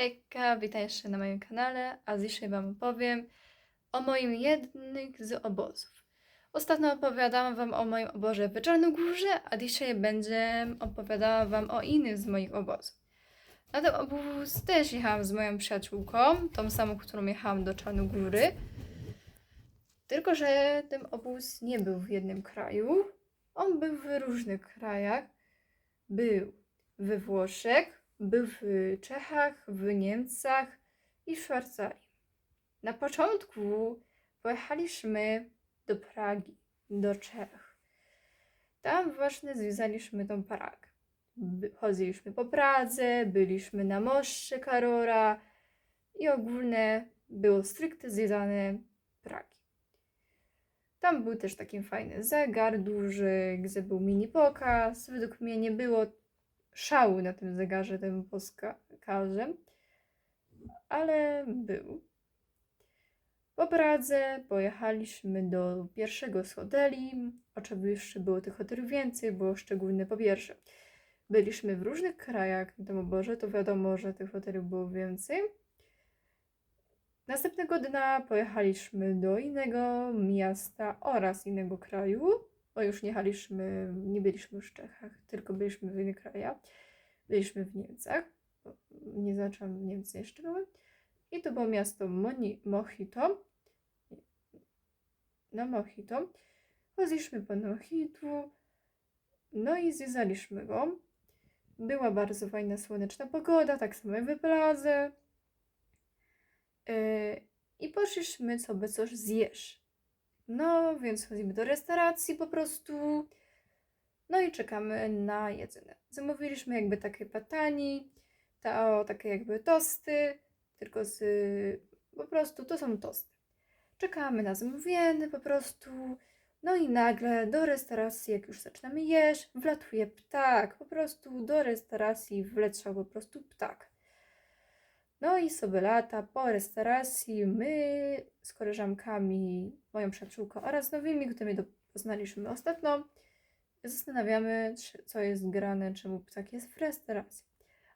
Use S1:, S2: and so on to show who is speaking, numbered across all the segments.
S1: Hejka, witaj jeszcze na moim kanale, a dzisiaj Wam opowiem o moim jednym z obozów. Ostatnio opowiadałam Wam o moim obozie w Czarnogórze, a dzisiaj będę opowiadała Wam o innym z moich obozów. Na ten obóz też jechałam z moją przyjaciółką, tą samą, którą jechałam do Czarnogóry. Tylko, że ten obóz nie był w jednym kraju, on był w różnych krajach. Był we Włoszech, był w Czechach, w Niemcach i w Szwajcarii. Na początku pojechaliśmy do Pragi, do Czech. Tam właśnie zwiedzaliśmy tą Pragę. Chodziliśmy po Pradze, byliśmy na moście Karora i ogólnie było stricte zwiedzane Pragi. Tam był też taki fajny zegar duży, gdzie był mini pokaz. Według mnie nie było szału na tym zegarze, tym pokazem, ale był. Po Pradze pojechaliśmy do pierwszego z hoteli. Oczywiście było tych hoteli więcej, było szczególnie po pierwsze. Byliśmy w różnych krajach na tym oborze, to wiadomo, że tych hoteli było więcej. Następnego dnia pojechaliśmy do innego miasta oraz innego kraju, bo już nie jechaliśmy, nie byliśmy w Czechach, tylko byliśmy w innych krajach. Byliśmy w Niemczech, bo nie zaczęłam w Niemcy jeszcze byłem. I to było miasto Moni- Mojito. No Mojito. Chodziliśmy po Mohitu, no i zwiedzaliśmy go. Była bardzo fajna, słoneczna pogoda, tak samo w. Yy, I poszliśmy sobie coś zjeść. No, więc chodzimy do restauracji po prostu. No i czekamy na jedzenie. Zamówiliśmy jakby takie patani, to takie jakby tosty, tylko z... po prostu to są tosty. Czekamy na zamówienie po prostu. No i nagle do restauracji, jak już zaczynamy jeść, wlatuje ptak. Po prostu do restauracji wleciał po prostu ptak. No i sobie lata po restauracji, my z koleżankami, moją przyjaciółką oraz nowymi, którymi do- poznaliśmy ostatnio, zastanawiamy, czy- co jest grane, czemu ptak jest w restauracji.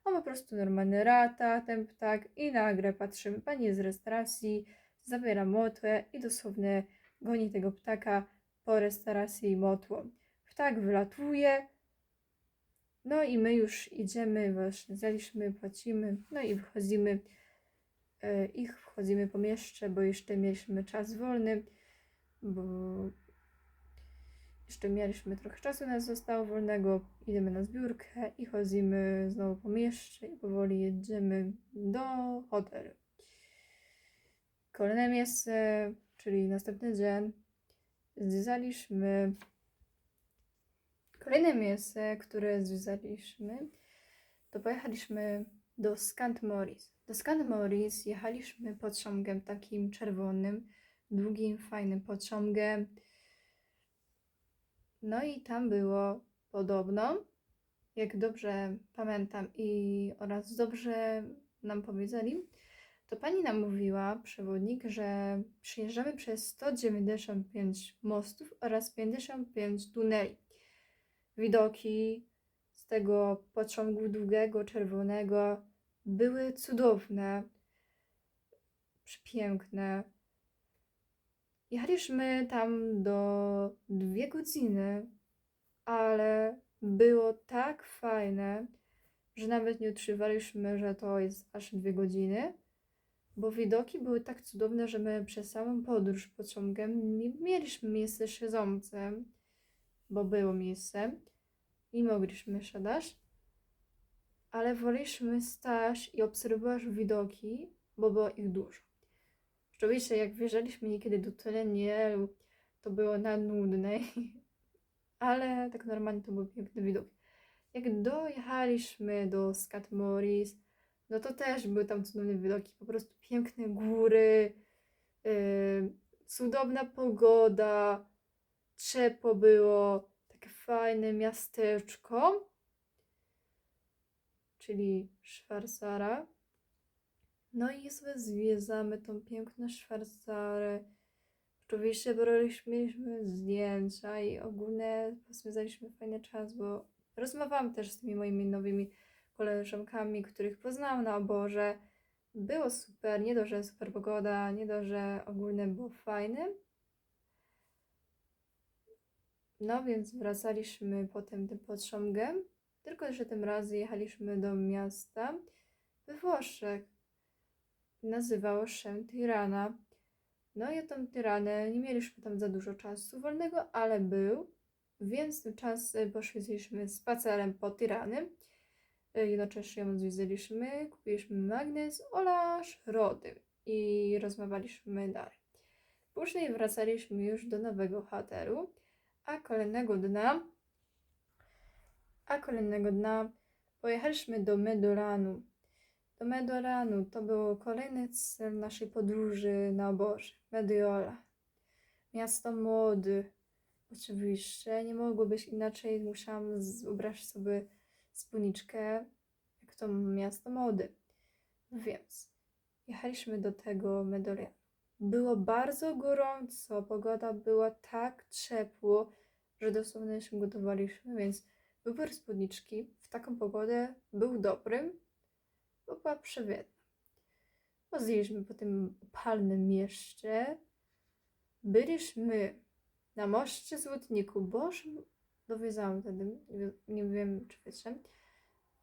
S1: On po prostu normalnie lata, ten ptak i nagle patrzymy, pani z restauracji zabiera motłę i dosłownie goni tego ptaka po restauracji motłą. Ptak wylatuje, no i my już idziemy, właśnie zaliśmy, płacimy, no i wychodzimy. e, Ich wchodzimy po mieście, bo jeszcze mieliśmy czas wolny, bo jeszcze mieliśmy trochę czasu, nas zostało wolnego. Idziemy na zbiórkę i chodzimy znowu po mieście i powoli jedziemy do hotelu. Kolejne miejsce, czyli następny dzień, zwiedzaliśmy Kolejne miejsce, które zwiedzaliśmy, to pojechaliśmy do Skant Morris. Do Skant Morris jechaliśmy pociągiem takim czerwonym, długim, fajnym pociągiem. No i tam było podobno, jak dobrze pamiętam i oraz dobrze nam powiedzieli, to pani nam mówiła, przewodnik, że przyjeżdżamy przez 195 mostów oraz 55 tuneli widoki z tego pociągu długiego, czerwonego były cudowne, przepiękne. Jechaliśmy tam do dwie godziny, ale było tak fajne, że nawet nie utrzymaliśmy, że to jest aż dwie godziny, bo widoki były tak cudowne, że my przez całą podróż pociągiem nie mieliśmy miejsca siedzącym bo było miejsce i mogliśmy siadać, ale woleliśmy stać i obserwować widoki, bo było ich dużo. Oczywiście, jak wjeżdżaliśmy niekiedy do tunelu, to było na nudne, ale tak normalnie to były piękne widoki. Jak dojechaliśmy do Scat Morris, no to też były tam cudowne widoki, po prostu piękne góry, yy, cudowna pogoda, ciepło było, takie fajne miasteczko, czyli Szwarcara. No i sobie zwiedzamy tą piękną Szwarcarę. Oczywiście braliśmy zdjęcia i ogólnie spędzaliśmy fajny czas, bo rozmawiałam też z tymi moimi nowymi koleżankami, których poznałam na oborze było super, nie dość, że super pogoda, nie dość, że ogólnie było fajne. No więc wracaliśmy potem tym pociągem, tylko że tym razem jechaliśmy do miasta we Włoszech. Nazywało się Tirana. No i tą Tiranę nie mieliśmy tam za dużo czasu wolnego, ale był, więc ten czas y, poszliśmy spacerem po Tirany. Y, Jednocześnie ją zwiedziliśmy, kupiliśmy magnes oraz rody i rozmawialiśmy dalej. Później wracaliśmy już do nowego hotelu, a kolejnego dnia, a kolejnego dnia pojechaliśmy do Medolanu. Do Medolanu to był kolejny cel naszej podróży na oborze. Mediola. Miasto mody. Oczywiście, nie mogło być inaczej. Musiałam ubrać sobie spódniczkę, jak to miasto mody. Więc jechaliśmy do tego Medolianu. Było bardzo gorąco, pogoda była tak ciepło, że dosłownie się gotowaliśmy, więc wybór spódniczki w taką pogodę był dobrym, bo była przewietna. Chodziliśmy po tym upalnym mieście. Byliśmy na moście Złotniku. Boże, dowiedziałam wtedy, nie wiem- czy wiecie,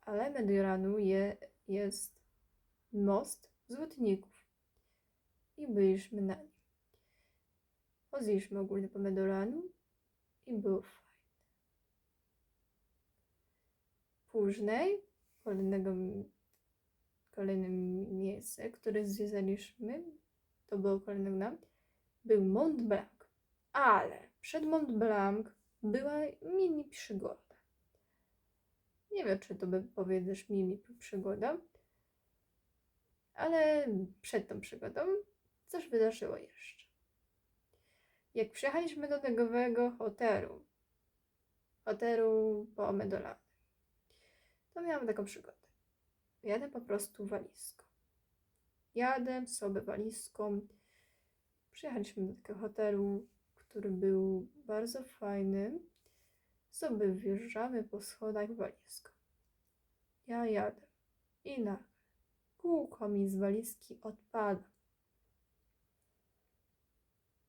S1: ale Mediolanu je, jest most Złotników. I byliśmy na nim. Chodziliśmy ogólnie po Mediolanu i było fajnie. Później, kolejnego, kolejne miejsce, które zwiedzaliśmy, to było kolejnego dnia, był Mont Blanc. Ale przed Mont Blanc była mini przygoda. Nie wiem, czy to by powiedzieć mini przygoda, ale przed tą przygodą coś wydarzyło jeszcze. Jak przyjechaliśmy do negowego hotelu, hotelu po Medolany, to miałam taką przygodę. Jadę po prostu walizką. Jadę sobie walizką. Przyjechaliśmy do takiego hotelu, który był bardzo fajny. Sobie wjeżdżamy po schodach walizką. Ja jadę. I nagle kółko mi z walizki odpada.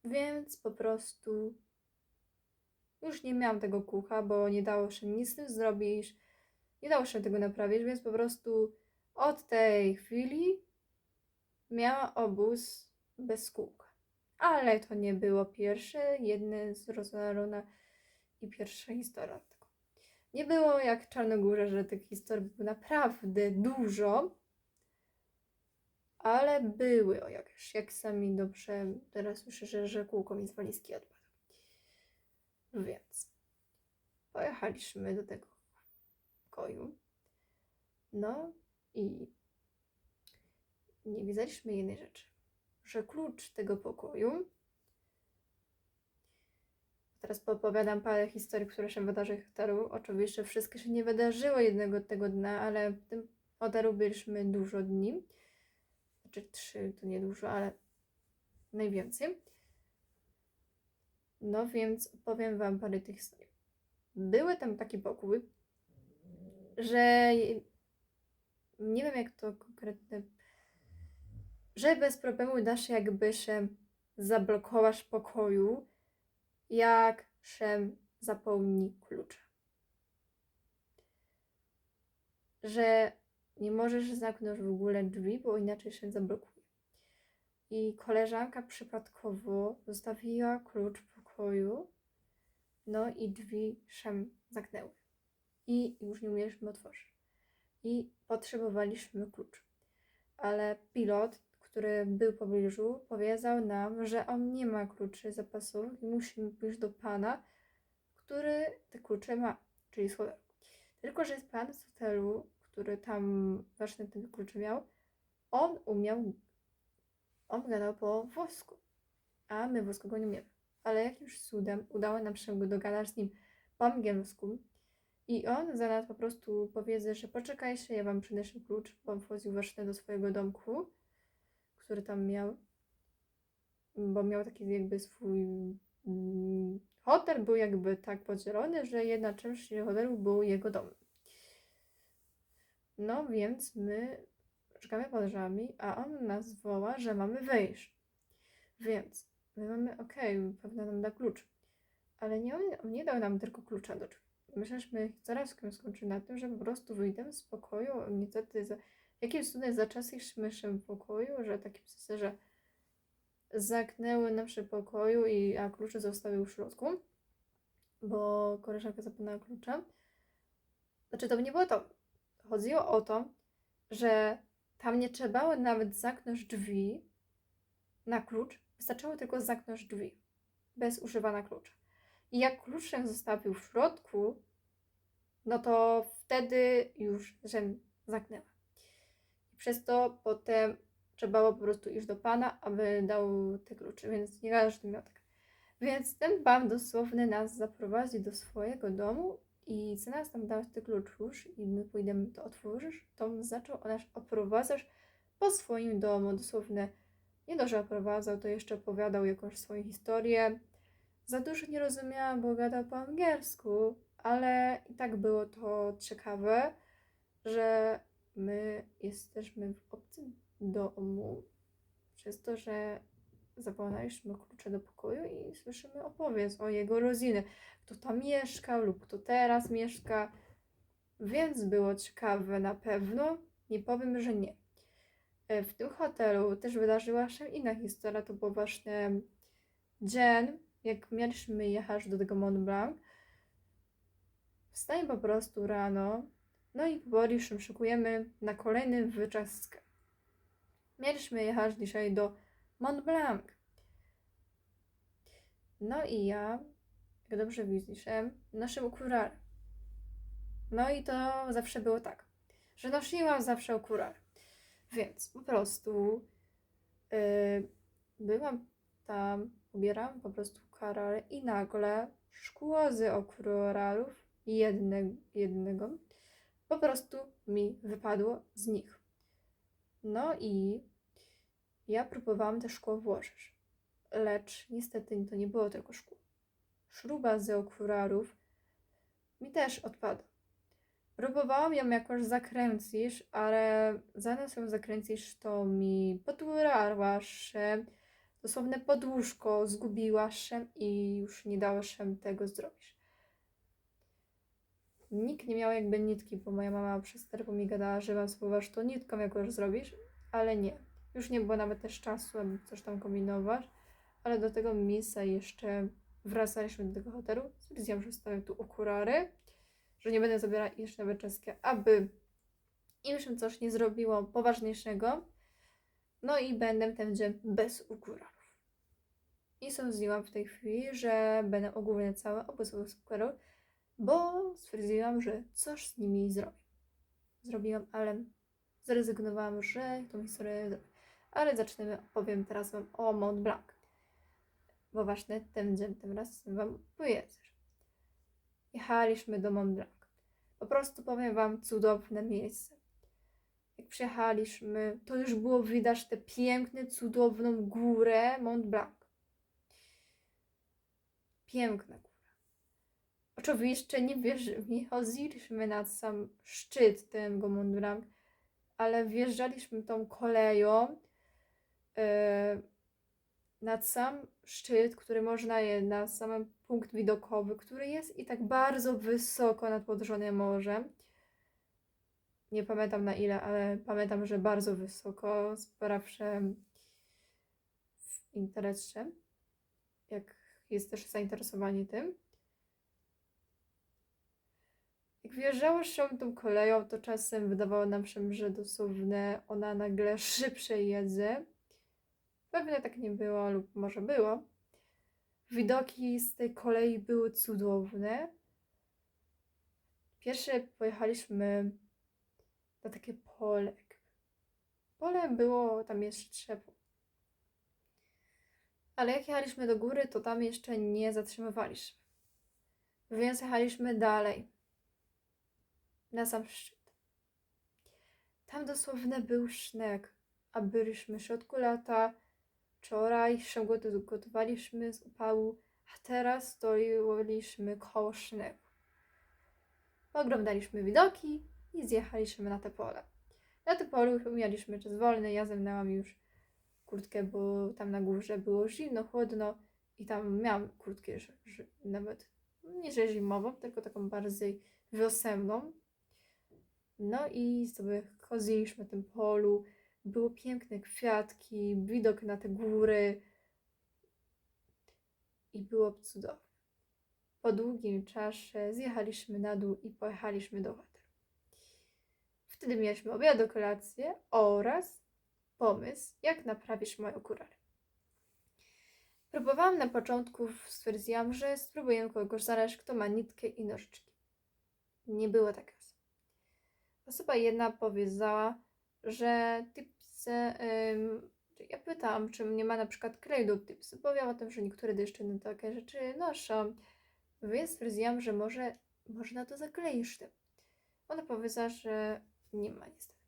S1: Więc po prostu już nie miałam tego kółka, bo nie dało się nic z tym zrobić. Nie dało się tego naprawić, więc po prostu od tej chwili miała obóz bez kółka. Ale to nie było pierwsze, jedne z Rosarona i pierwsza historia. Nie było jak Czarnogórze, że tych historii było naprawdę dużo, ale były o jakieś, jak sami dobrze teraz słyszę, że, że kółko mi z walizki. Więc pojechaliśmy do tego pokoju. No i nie wiedzieliśmy jednej rzeczy, że klucz tego pokoju. Teraz poopowiadam parę historii, które się wydarzyły. Oczywiście wszystkie się nie wydarzyły jednego tego dnia, ale w tym byliśmy dużo dni. Znaczy trzy to niedużo, ale najwięcej. No więc opowiem wam parę tych historii. Były tam taki pokój, że nie wiem jak to konkretnie, że bez problemu da się jakby się zablokować pokoju, jak się zapełni klucz. Że nie możesz zamknąć w ogóle drzwi, bo inaczej się zablokuje. I koleżanka przypadkowo zostawiła klucz w pokoju, no i drzwi się zamknęły. I już nie umieliśmy otworzyć. I potrzebowaliśmy klucz. Ale pilot, który był w pobliżu, powiedział nam, że on nie ma kluczy zapasowych i musimy pójść do pana, który te klucze ma, czyli z. Tylko, że jest pan z hotelu, który tam właśnie ten klucze miał, on umiał, on gadał po włosku, a my włoskiego nie umiemy. Ale jakimś cudem udało nam się go dogadać z nim po angielsku i on zamiast po prostu powiedzieć, że poczekajcie, ja wam przynieszę klucz, bo on wchodził właśnie do swojego domku, który tam miał, bo miał taki jakby swój mm, hotel był jakby tak podzielony, że jedna część hotelu był jego domem. No więc my czekamy pod drzwiami, a on nas woła, że mamy wyjść. Więc my mamy, okej, pewnie nam da klucz. Ale nie, on, nie dał nam tylko klucza do drzwi. Myśleliśmy, zaraz skończy na tym, że po prostu wyjdę z pokoju. Niestety, za, jakimś cudem zaczęliśmy się w pokoju, że takim sensie, że się w pokoju, i, a klucze zostawił w środku, bo koleżanka zapomniała klucza. Znaczy, to nie było to. Chodziło o to, że tam nie trzeba nawet zamknąć drzwi na klucz, wystarczyło tylko zamknąć drzwi bez używania klucza. I jak klucz się zostawił w środku, no to wtedy już się zamknęła. I przez to potem trzeba było po prostu iść do pana, aby dał te klucze, więc nie każdy miał tak. Więc ten pan dosłownie nas zaprowadzi do swojego domu i co nas tam dał te klucz już i my pójdziemy to otworzysz, to zaczął nas oprowadzać po swoim domu, dosłownie nie dość, że oprowadzał, to jeszcze opowiadał jakąś swoją historię. Za dużo nie rozumiałam, bo gadał po angielsku, ale i tak było to ciekawe, że my jesteśmy w obcym domu, przez to, że zapomnieliśmy klucze do pokoju i słyszymy opowieść o jego rodzinie, kto tam mieszkał lub kto teraz mieszka, więc było ciekawe na pewno, nie powiem, że nie. E, W tym hotelu też wydarzyła się inna historia, to był właśnie dzień, jak mieliśmy jechać do tego Mont Blanc. Wstaję po prostu rano, no i powoli się szykujemy na kolejny wyczaskę. Mieliśmy jechać dzisiaj do Mont Blanc. No i ja, jak dobrze widzisz, noszę okulary. No i to zawsze było tak, że nosiłam zawsze okulary. Więc po prostu yy, byłam tam, ubierałam po prostu okulary i nagle szkło z okularów jedne, jednego po prostu mi wypadło z nich. No i ja próbowałam te szkło włożyć, lecz niestety to nie było tylko szkło. Śruba z okularów mi też odpadła. Próbowałam ją jakoś zakręcić, ale zamiast ją zakręcić, to mi podurała się, dosłownie podłóżko zgubiła się i już nie dało się tego zrobić. Nikt nie miał jakby nitki, bo moja mama przez telefon mi gadała, że mam spróbować to nitką jakoś zrobić, ale nie. Już nie było nawet też czasu, aby coś tam kombinować, ale do tego miejsca jeszcze wracaliśmy do tego hotelu. Stwierdziłam, że stawiam tu okulary, że nie będę zabierać jeszcze nawet czeskie, aby im się coś nie zrobiło poważniejszego. No i będę ten dzień bez okularów. I sądziłam w tej chwili, że będę ogólnie całe obozowe z okularów, bo stwierdziłam, że coś z nimi zrobię. Zrobiłam, ale zrezygnowałam, że tą historię zrobię. Ale zaczniemy, opowiem teraz Wam o Mont Blanc. Bo właśnie ten dzień, tym razem Wam pojedziesz. Jechaliśmy do Mont Blanc. Po prostu powiem Wam cudowne miejsce. Jak przyjechaliśmy, to już było widać tę piękną, cudowną górę Mont Blanc. Piękna góra. Oczywiście nie, wierzy, nie chodziliśmy na sam szczyt tego Mont Blanc, ale wjeżdżaliśmy tą koleją nad sam szczyt, który można je na sam punkt widokowy, który jest i tak bardzo wysoko nad podrzonym morzem. Nie pamiętam na ile, ale pamiętam, że bardzo wysoko, sprawszę w internecie, jak jest też zainteresowanie tym. Jak wjeżdżało się tą koleją, to czasem wydawało nam się, że dosłownie ona nagle szybciej jedzie. Pewnie tak nie było, lub może było. Widoki z tej kolei były cudowne. Pierwsze pojechaliśmy na takie pole. Pole było tam jeszcze drzewo. Ale jak jechaliśmy do góry, to tam jeszcze nie zatrzymywaliśmy. Więc jechaliśmy dalej. Na sam szczyt. Tam dosłownie był śnieg, a byliśmy w środku lata. Wczoraj się gotu- gotowaliśmy z upału, a teraz stoiliśmy koło śniegu. Oglądaliśmy widoki i zjechaliśmy na te pole. Na tym polu mieliśmy czas wolny, ja zemnęłam już kurtkę, bo tam na górze było zimno, chłodno i tam miałam kurtkę że, że nawet nie że zimową, tylko taką bardziej wiosenną. No i sobie chodziliśmy na tym polu, było piękne kwiatki, widok na te góry i było cudownie. Po długim czasie zjechaliśmy na dół i pojechaliśmy do hotelu. Wtedy mieliśmy obiad, kolację oraz pomysł, jak naprawisz moje okulary. Próbowałam na początku, stwierdziłam, że spróbuję kogoś znaleźć, kto ma nitkę i nożyczki. Nie było osoby. Osoba jedna powiedziała, że tipsy, ym, ja pytałam, czy nie ma na przykład kleju do tipsy, bo wiem o tym, że niektóre dziewczyny takie rzeczy noszą, więc stwierdziłam, że może można to zakleić tym. Ona powiedziała, że nie ma niestety.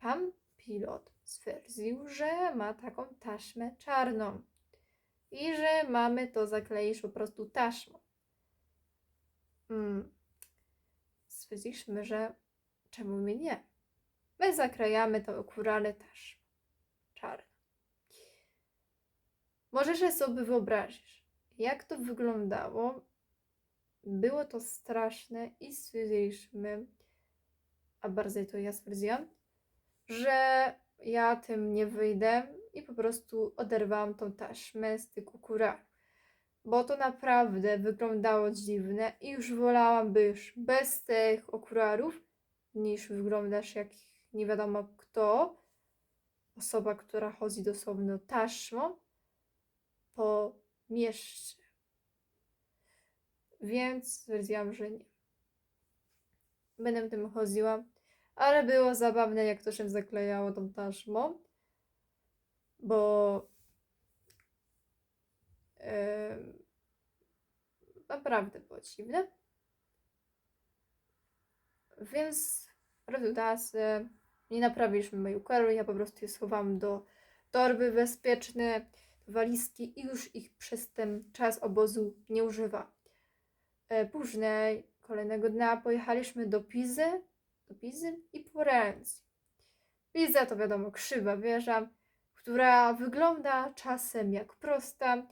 S1: Pan pilot stwierdził, że ma taką taśmę czarną i że mamy to zakleić po prostu taśmą. Mm. Stwierdziliśmy, że czemu my nie? My zakrajamy to okulary taśmą czarną. Możesz sobie wyobrazić, jak to wyglądało. Było to straszne i stwierdziliśmy, a bardziej to ja stwierdziłam, że ja tym nie wyjdę i po prostu oderwałam tą taśmę z tych okularów. Bo to naprawdę wyglądało dziwne i już wolałam być bez tych okularów, niż wyglądasz jak nie wiadomo kto. Osoba, która chodzi dosłownie taśmą po mieście. Więc stwierdziłam, że nie. Będę tym chodziła ale było zabawne, jak to się zaklejało tą taśmą, bo yy, naprawdę było dziwne. Więc redudasy nie naprawiliśmy układu, ja po prostu je schowałam do torby bezpieczne, walizki i już ich przez ten czas obozu nie używa. E, później, kolejnego dnia pojechaliśmy do Pizy, do Pizy i Florencji. Piza to wiadomo krzywa wieża, która wygląda czasem jak prosta,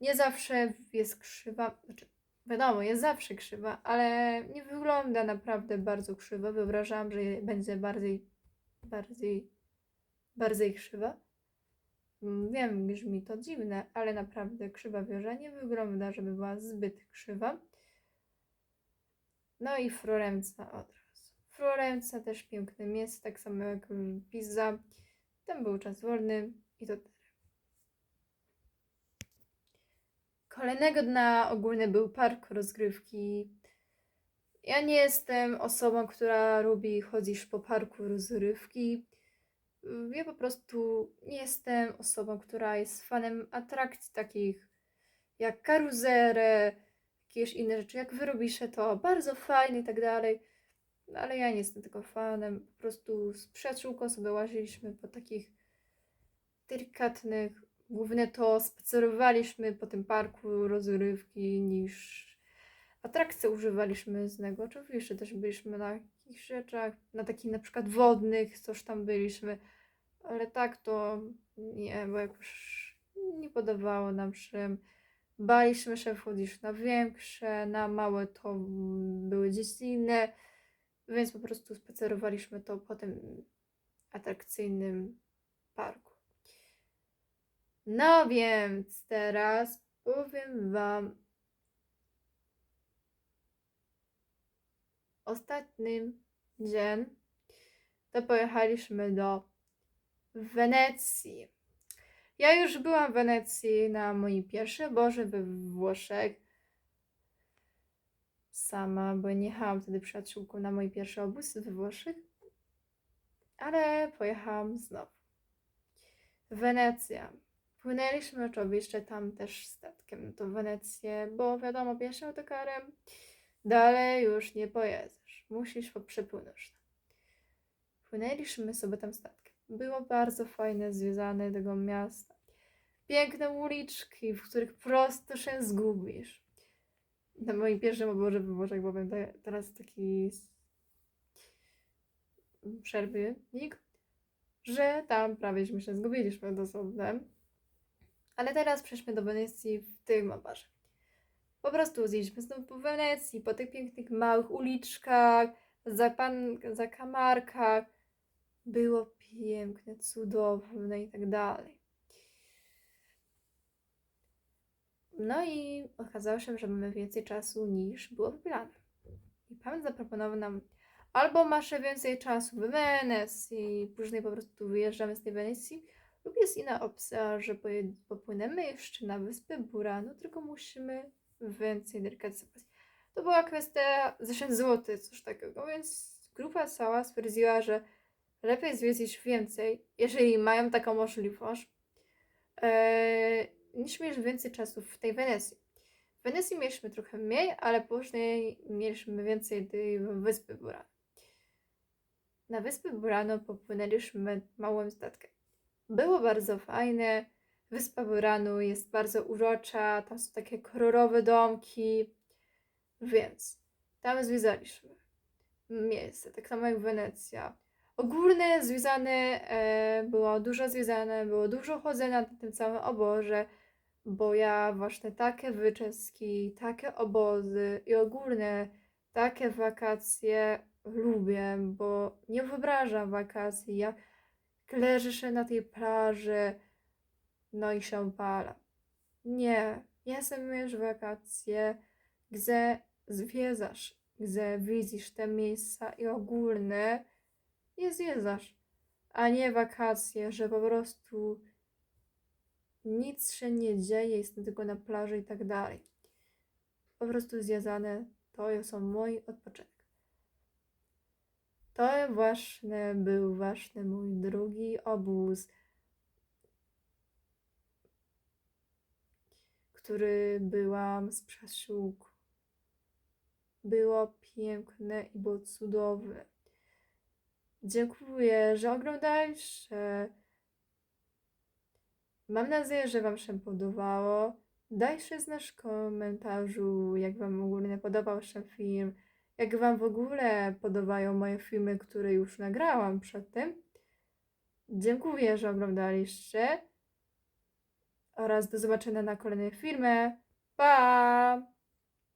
S1: nie zawsze jest krzywa, znaczy wiadomo, jest zawsze krzywa, ale nie wygląda naprawdę bardzo krzywa. Wyobrażałam, że będzie bardziej, bardziej, bardziej krzywa. Mm, Wiem, brzmi to dziwne, ale naprawdę krzywa wieża nie wygląda, żeby była zbyt krzywa. No i Florencja od razu. Florencja też piękne miejsce, tak samo jak Pisa. Tam był czas wolny i to tyle. Kolejnego dnia ogólny był park rozgrywki. Ja nie jestem osobą, która lubi chodzić po parku rozgrywki. Ja po prostu nie jestem osobą, która jest fanem atrakcji takich jak karuzery, jakieś inne rzeczy, jak wyrobisze to bardzo fajne i tak dalej. Ale ja nie jestem tego fanem. Po prostu z przyjaciółką sobie łaziliśmy po takich delikatnych, głównie to spacerowaliśmy po tym parku rozrywki niż atrakcje używaliśmy z niego. Oczywiście też byliśmy na jakichś rzeczach, na takich na przykład wodnych, coś tam byliśmy, ale tak to nie, bo jakoś nie podobało nam się. Baliśmy się wchodzić na większe, na małe to były dziecinne więc po prostu spacerowaliśmy to po tym atrakcyjnym parku. No więc teraz powiem Wam ostatni dzień to pojechaliśmy do Wenecji. Ja już byłam w Wenecji na moim pierwszym Boże we Włoszech sama, bo nie jechałam wtedy przyjaciółką na mój pierwszy obóz we Włoszech, ale pojechałam znowu. Wenecja. Płynęliśmy oczywiście tam też statkiem do Wenecję, bo wiadomo, pierwszym autokarem dalej już nie pojedziesz. Musisz przepłynąć. Płynęliśmy sobie tam statkiem. Było bardzo fajne, związane tego miasta. Piękne uliczki, w których prosto się zgubisz na moim pierwszym oborze Włoszech, bo będę teraz taki przerwnik, że tam prawie się zgubiliśmy dosłownie. Ale teraz przejdźmy do Wenecji w tym obarze. Po prostu zjedźmy znowu po Wenecji, po tych pięknych małych uliczkach, zapan- zakamarkach. Było piękne, cudowne i tak dalej. No i okazało się, że mamy więcej czasu niż było wybrane. I pan zaproponował nam albo masz więcej czasu w Wenecji, później po prostu wyjeżdżamy z tej Wenecji, lub jest inna opcja, że popłynęmy jeszcze na wyspę Buranu, tylko musimy więcej zapłacić. To była kwestia 1000 zł, coś takiego, więc grupa cała stwierdziła, że lepiej zwiedzić więcej, jeżeli mają taką możliwość, e, niż mieć więcej czasu w tej Wenecji. W Wenecji mieliśmy trochę mniej, ale później mieliśmy więcej tej wyspy Burano. Na wyspy Burano popłynęliśmy małym statkiem. Było bardzo fajne. Wyspa Buranu jest bardzo urocza, tam są takie kolorowe domki, więc tam zwiedzaliśmy miejsce, tak samo jak Wenecja. Ogólnie związane, e, było dużo związane, było dużo chodzenia na tym całym oborze, bo ja właśnie takie wyczeski, takie obozy i ogólnie takie wakacje lubię, bo nie wyobrażam wakacji, jak leży się na tej plaży, no i opala. Nie, ja mieć wakacje, gdzie zwiedzasz, gdzie widzisz te miejsca i ogólnie je zwiedzasz, a nie wakacje, że po prostu nic się nie dzieje, jestem tylko na plaży i tak dalej. Po prostu związane to są mój odpoczynek. To właśnie był właśnie mój drugi obóz, który byłam z przyjaciółką. Było piękne i było cudowne. Dziękuję, że oglądaliście. Mam nadzieję, że Wam się podobało. Dajcie znać w komentarzu, jak Wam ogólnie podobał się film, jak Wam w ogóle podobają moje filmy, które już nagrałam przedtem. Dziękuję, że oglądaliście oraz do zobaczenia na kolejnym filmie. Pa!